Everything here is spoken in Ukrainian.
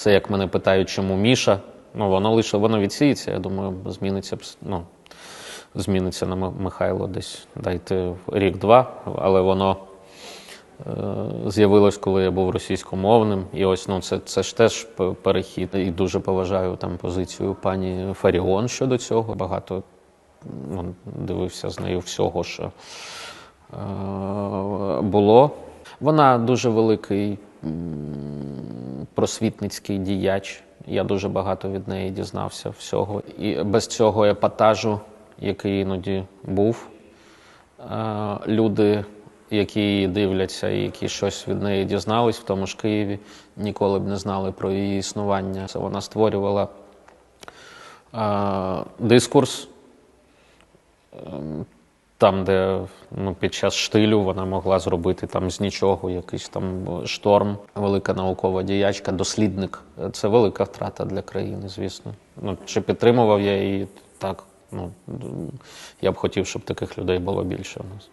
Це як мене питають, чому Міша. Ну, воно лише воно відсіється, я думаю, зміниться ну, зміниться на Михайло десь дайте рік-два, але воно е, з'явилось, коли я був російськомовним. І ось ну, це, це ж теж перехід. І дуже поважаю там позицію пані Фаріон щодо цього. Багато ну, дивився з нею всього, що е, було. Вона дуже великий просвітницький діяч. Я дуже багато від неї дізнався всього. І без цього епатажу, який іноді був, е, люди, які її дивляться і які щось від неї дізнались в тому ж Києві, ніколи б не знали про її існування. Це вона створювала е, дискурс. Там, де ну, під час штилю вона могла зробити там з нічого якийсь там шторм, велика наукова діячка, дослідник. Це велика втрата для країни, звісно. Ну, чи підтримував я її так? Ну, я б хотів, щоб таких людей було більше у нас.